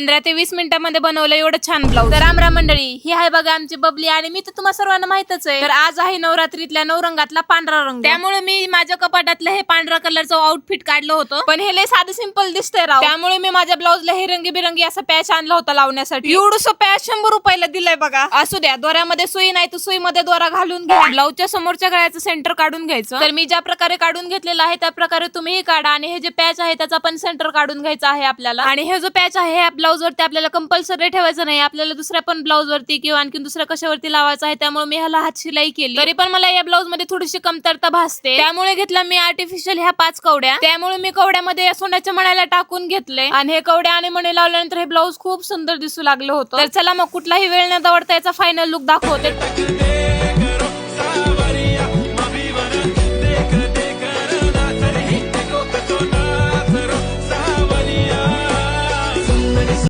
पंधरा ते वीस मिनिटांमध्ये बनवलं एवढं छान ब्लाऊज तर रामराम मंडळी ही आहे बघा आमची बबली आणि मी तर तुम्हाला सर्वांना माहितच आहे. तर आज आहे नवरात्रीतल्या नऊ रंगातला पांढरा रंग. त्यामुळे मी माझ्या कपाटातलं हे पांढऱ्या कलरचं आउटफिट काढलं होतं. पण हे लय साधं सिंपल दिसतंय राव. त्यामुळे मी माझ्या ब्लाऊजला हे रंगीबिरंगी असा पॅच आणला होता लावण्यासाठी. एवढस पॅच शंभर रुपयाला दिलंय बघा. असू द्या दोऱ्यामध्ये सुई नाही तर सुईमध्ये दोरा घालून घ्या. ब्लाऊजच्या समोरच्या गळ्याचं सेंटर काढून घ्यायचं. तर मी ज्या प्रकारे काढून घेतलेलं आहे त्या प्रकारे तुम्हीही काढा आणि हे जे पॅच आहे त्याचा पण सेंटर काढून घ्यायचा आहे आपल्याला. आणि हे जो पॅच आहे आपला ब्लाऊज वरती आपल्याला कंपल्सरी ठेवायचं नाही. आपल्याला दुसऱ्या पण ब्लाऊज वरती किंवा आणखी दुसऱ्या कशावरती लावायचं आहे त्यामुळे मी ह्याला हात शिलाई केली. तरी पण मला या ब्लाऊजमध्ये थोडीशी कमतरता भासते. त्यामुळे घेतला मी आर्टिफिशियल ह्या पाच कवड्या. त्यामुळे मी कवड्यामध्ये या सोन्याच्या मण्याला टाकून घेतले. आणि हे कवड्या आणि मणी लावल्यानंतर हे ब्लाऊज खूप सुंदर दिसू लागलं होतं. तर चला मग कुठलाही वेळ न दवडता याचा फायनल लुक दाखवते.